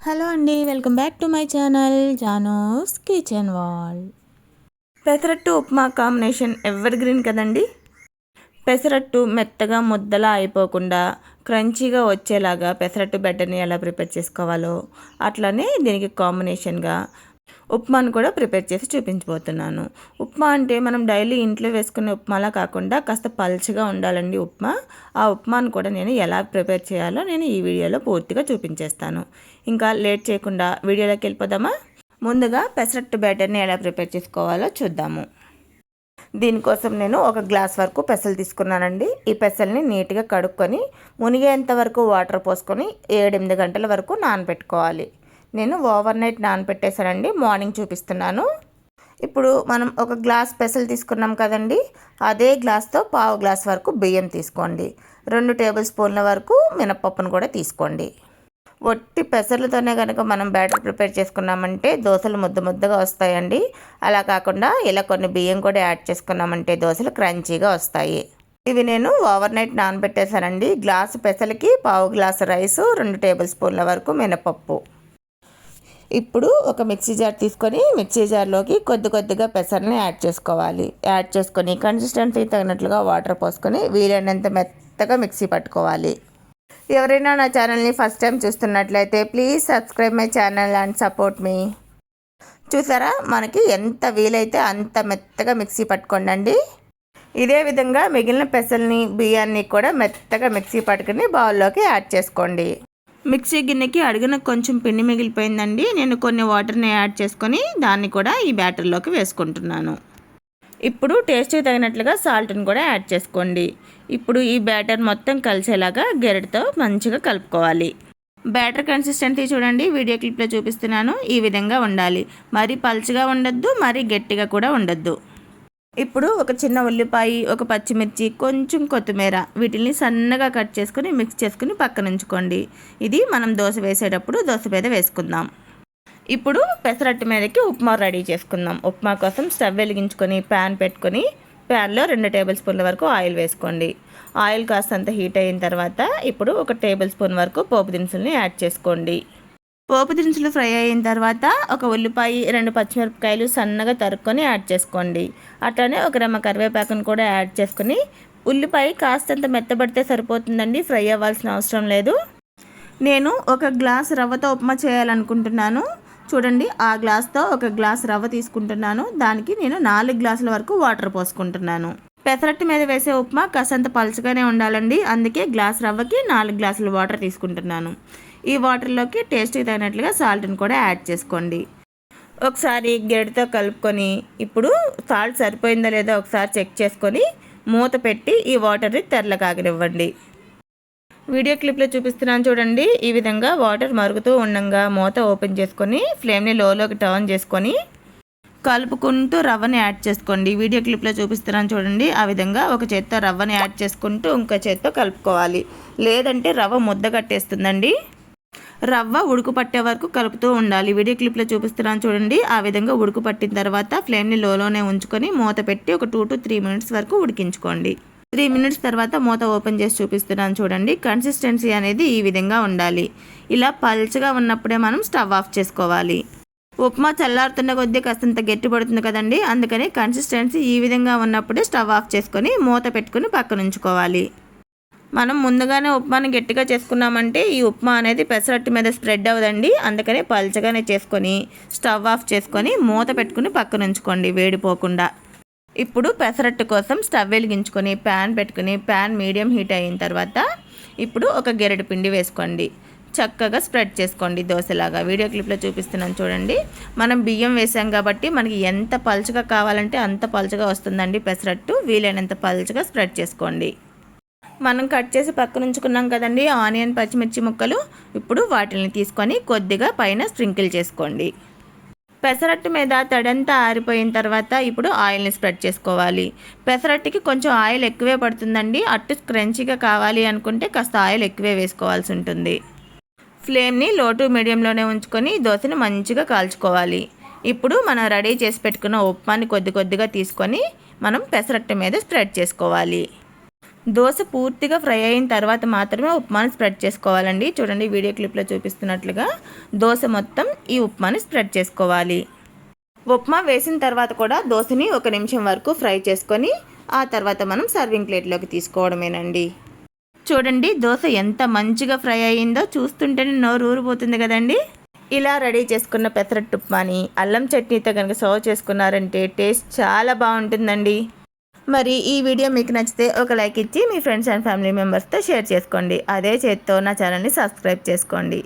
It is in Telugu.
హలో అండి welcome back to my channel Jano's kitchen wall. Pesarattu upma combination evergreen కదండి? పెసరట్టు మెత్తగా ముద్దలా అయిపోకుండా క్రంచీగా వచ్చేలాగా పెసరట్టు బెటర్ని ఎలా ప్రిపేర్ చేసుకోవాలో అట్లనే దీనికి కాంబినేషన్గా ఉప్మాను కూడా ప్రిపేర్ చేసి చూపించబోతున్నాను. ఉప్మా అంటే మనం డైలీ ఇంట్లో వేసుకునే ఉప్మాలా కాకుండా కాస్త పల్చగా ఉండాలండి ఉప్మా. ఆ ఉప్మాను కూడా నేను ఎలా ప్రిపేర్ చేయాలో నేను ఈ వీడియోలో పూర్తిగా చూపించేస్తాను. ఇంకా లేట్ చేయకుండా వీడియోలోకి వెళ్ళిపోదామా? ముందుగా పెసరట్టు బ్యాటర్ని ఎలా ప్రిపేర్ చేసుకోవాలో చూద్దాము. దీనికోసం నేను ఒక గ్లాస్ వరకు పెసలు తీసుకున్నానండి. ఈ పెసల్ని నీట్గా కడుక్కొని మునిగేంత వరకు వాటర్ పోసుకొని ఏడెనిమిది గంటల వరకు నానబెట్టుకోవాలి. నేను ఓవర్ నైట్ నానబెట్టేశానండి మార్నింగ్ చూపిస్తున్నాను. ఇప్పుడు మనం ఒక గ్లాస్ పెసలు తీసుకున్నాం కదండి. అదే గ్లాస్తో పావు గ్లాస్ వరకు బియ్యం తీసుకోండి. రెండు టేబుల్ స్పూన్ల వరకు మినపప్పును కూడా తీసుకోండి. ఒట్టి పెసర్లతోనే కనుక మనం బ్యాటర్ ప్రిపేర్ చేసుకున్నామంటే దోశలు ముద్ద ముద్దగా వస్తాయండి. అలా కాకుండా ఇలా కొన్ని బియ్యం కూడా యాడ్ చేసుకున్నామంటే దోశలు క్రంచీగా వస్తాయి. ఇవి నేను ఓవర్ నైట్ నానబెట్టేశానండి. గ్లాసు పెసలకి పావు గ్లాసు రైసు రెండు టేబుల్ స్పూన్ల వరకు మినపప్పు. ఇప్పుడు ఒక మిక్సీ జార్ తీసుకొని మిక్సీ జార్లోకి కొద్ది కొద్దిగా పెసర్ని యాడ్ చేసుకోవాలి. యాడ్ చేసుకొని కన్సిస్టెన్సీ తగినట్లుగా వాటర్ పోసుకొని వీలైనంత మెత్తగా మిక్సీ పట్టుకోవాలి. ఎవరైనా నా ఛానల్ని ఫస్ట్ టైం చూస్తున్నట్లయితే please subscribe my channel and support మీ చూసారా? మనకి ఎంత వీలైతే అంత మెత్తగా మిక్సీ పట్టుకోండి ఇదే విధంగా మిగిలిన పెసల్ని బియ్యాన్ని కూడా మెత్తగా మిక్సీ పట్టుకుని బౌల్లోకి యాడ్ చేసుకోండి. మిక్సీ గిన్నెకి అడిగిన కొంచెం పిండి మిగిలిపోయిందండి. నేను కొన్ని వాటర్ని యాడ్ చేసుకొని దాన్ని కూడా ఈ బ్యాటర్లోకి వేసుకుంటున్నాను. ఇప్పుడు టేస్ట్కి తగినట్లుగా సాల్ట్ని కూడా యాడ్ చేసుకోండి. ఇప్పుడు ఈ బ్యాటర్ మొత్తం కలిసేలాగా గెరటితో మంచిగా కలుపుకోవాలి. బ్యాటర్ కన్సిస్టెన్సీ చూడండి వీడియో క్లిప్లో చూపిస్తున్నాను. ఈ విధంగా ఉండాలి. మరీ పల్చగా ఉండొద్దు మరీ గట్టిగా కూడా ఉండొద్దు. ఇప్పుడు ఒక చిన్న ఉల్లిపాయ ఒక పచ్చిమిర్చి కొంచెం కొత్తిమీర వీటిని సన్నగా కట్ చేసుకుని మిక్స్ చేసుకుని పక్కన ఉంచుకోండి. ఇది మనం దోశ వేసేటప్పుడు దోశ మీద వేసుకుందాం. ఇప్పుడు పెసరట్టు మీదకి ఉప్మా రెడీ చేసుకుందాం. ఉప్మా కోసం స్టవ్ వెలిగించుకొని ప్యాన్ పెట్టుకొని ప్యాన్లో రెండు టేబుల్ స్పూన్ల వరకు ఆయిల్ వేసుకోండి. ఆయిల్ కాస్తంత హీట్ అయిన తర్వాత ఇప్పుడు ఒక టేబుల్ స్పూన్ వరకు పోపు దినుసుల్ని యాడ్ చేసుకోండి. పోపు దినుసులు ఫ్రై అయిన తర్వాత ఒక ఉల్లిపాయ రెండు పచ్చిమిరపకాయలు సన్నగా తరుక్కొని యాడ్ చేసుకోండి. అట్లానే ఒక రెమ్మ కరివేపాకును కూడా యాడ్ చేసుకొని ఉల్లిపాయ కాస్తంత మెత్తబడితే సరిపోతుందండి ఫ్రై అవ్వాల్సిన అవసరం లేదు. నేను ఒక గ్లాస్ రవ్వతో ఉప్మా చేయాలనుకుంటున్నాను. చూడండి ఆ గ్లాస్తో ఒక గ్లాస్ రవ్వ తీసుకుంటున్నాను. దానికి నేను నాలుగు గ్లాసుల వరకు వాటర్ పోసుకుంటున్నాను. పెసరట్టు మీద వేసే ఉప్మా కాసంత పలుచగానే ఉండాలండి. అందుకే గ్లాస్ రవ్వకి నాలుగు గ్లాసుల వాటర్ తీసుకుంటున్నాను. ఈ వాటర్లోకి టేస్ట్కి తగినట్లుగా సాల్ట్ని కూడా యాడ్ చేసుకోండి. ఒకసారి గెడతో కలుపుకొని ఇప్పుడు సాల్ట్ సరిపోయిందా లేదా ఒకసారి చెక్ చేసుకొని మూత పెట్టి ఈ వాటర్ని తెరలకాగనివ్వండి వీడియో క్లిప్లో చూపిస్తున్నాను చూడండి. ఈ విధంగా వాటర్ మరుగుతూ ఉండగా మూత ఓపెన్ చేసుకొని ఫ్లేమ్ని లోలోకి టర్న్ చేసుకొని కలుపుకుంటూ రవ్వని యాడ్ చేసుకోండి. వీడియో క్లిప్లో చూపిస్తున్నాను చూడండి. ఆ విధంగా ఒక చేత్తో రవ్వని యాడ్ చేసుకుంటూ ఇంకో చేత్తో కలుపుకోవాలి. లేదంటే రవ్వ ముద్ద కట్టేస్తుందండి రవ్వ ఉడుకు పట్టే వరకు కలుపుతూ ఉండాలి. వీడియో క్లిప్లో చూపిస్తున్నాను చూడండి. ఆ విధంగా ఉడుకు పట్టిన తర్వాత ఫ్లేమ్ని లోలోనే ఉంచుకొని మూత పెట్టి ఒక టూ టు త్రీ మినిట్స్ వరకు ఉడికించుకోండి. త్రీ మినిట్స్ తర్వాత మూత ఓపెన్ చేసి చూపిస్తున్నాను చూడండి. కన్సిస్టెన్సీ అనేది ఈ విధంగా ఉండాలి. ఇలా పల్చగా ఉన్నప్పుడే మనం స్టవ్ ఆఫ్ చేసుకోవాలి. ఉప్మా చల్లారుతున్న కొద్దీ కాస్తంత గట్టి పడుతుంది కదండి. అందుకని కన్సిస్టెన్సీ ఈ విధంగా ఉన్నప్పుడే స్టవ్ ఆఫ్ చేసుకొని మూత పెట్టుకుని పక్కనుంచుకోవాలి. మనం ముందుగానే ఉప్మాని గట్టిగా చేసుకున్నామంటే ఈ ఉప్మా అనేది పెసరట్టు మీద స్ప్రెడ్ అవ్వదండి. అందుకనే పల్చగానే చేసుకొని స్టవ్ ఆఫ్ చేసుకొని మూత పెట్టుకుని పక్కన ఉంచుకోండి వేడిపోకుండా. ఇప్పుడు పెసరట్టు కోసం స్టవ్ వెలిగించుకొని ప్యాన్ పెట్టుకుని ప్యాన్ మీడియం హీట్ అయిన తర్వాత ఇప్పుడు ఒక గెరడు పిండి వేసుకోండి. చక్కగా స్ప్రెడ్ చేసుకోండి దోశలాగా. వీడియో క్లిప్లో చూపిస్తున్నాను చూడండి. మనం బియ్యం వేసాం కాబట్టి మనకి ఎంత పలుచగా కావాలంటే అంత పలుచగా వస్తుందండి పెసరట్టు. వీలైనంత పలుచగా స్ప్రెడ్ చేసుకోండి. మనం కట్ చేసి పక్కన ఉంచుకున్నాం కదండి ఆనియన్ పచ్చిమిర్చి ముక్కలు. ఇప్పుడు వాటిని తీసుకొని కొద్దిగా పైన స్ప్రింకిల్ చేసుకోండి. పెసరట్టు మీద తడంతా ఆరిపోయిన తర్వాత ఇప్పుడు ఆయిల్ని స్ప్రెడ్ చేసుకోవాలి. పెసరట్టుకి కొంచెం ఆయిల్ ఎక్కువే పడుతుందండి అట్టు క్రంచిగా కావాలి అనుకుంటే కాస్త ఆయిల్ ఎక్కువే వేసుకోవాల్సి ఉంటుంది. ఫ్లేమ్ని లో టు మీడియంలోనే ఉంచుకొని దోశని మంచిగా కాల్చుకోవాలి. ఇప్పుడు మనం రెడీ చేసి పెట్టుకున్న ఉప్మాని కొద్ది కొద్దిగా తీసుకొని మనం పెసరట్టు మీద స్ప్రెడ్ చేసుకోవాలి. దోశ పూర్తిగా ఫ్రై అయిన తర్వాత మాత్రమే ఉప్మాని స్ప్రెడ్ చేసుకోవాలండి. చూడండి వీడియో క్లిప్లో చూపిస్తున్నట్లుగా దోశ మొత్తం ఈ ఉప్మాని స్ప్రెడ్ చేసుకోవాలి. ఉప్మా వేసిన తర్వాత కూడా దోశని ఒక నిమిషం వరకు ఫ్రై చేసుకొని ఆ తర్వాత మనం సర్వింగ్ ప్లేట్లోకి తీసుకోవడమేనండి. చూడండి దోశ ఎంత మంచిగా ఫ్రై అయ్యిందో చూస్తుంటేనే నోరు ఊరిపోతుంది కదండి. ఇలా రెడీ చేసుకున్న పెసరట్టు ఉప్మాని అల్లం చట్నీతో కనుక సర్వ్ చేసుకున్నారంటే టేస్ట్ చాలా బాగుంటుందండి. మరి ఈ వీడియో మీకు నచ్చితే ఒక లైక్ ఇచ్చి మీ ఫ్రెండ్స్ అండ్ ఫ్యామిలీ మెంబర్స్తో షేర్ చేసుకోండి. అదే చేత్తో నా ఛానల్ని సబ్స్క్రైబ్ చేసుకోండి.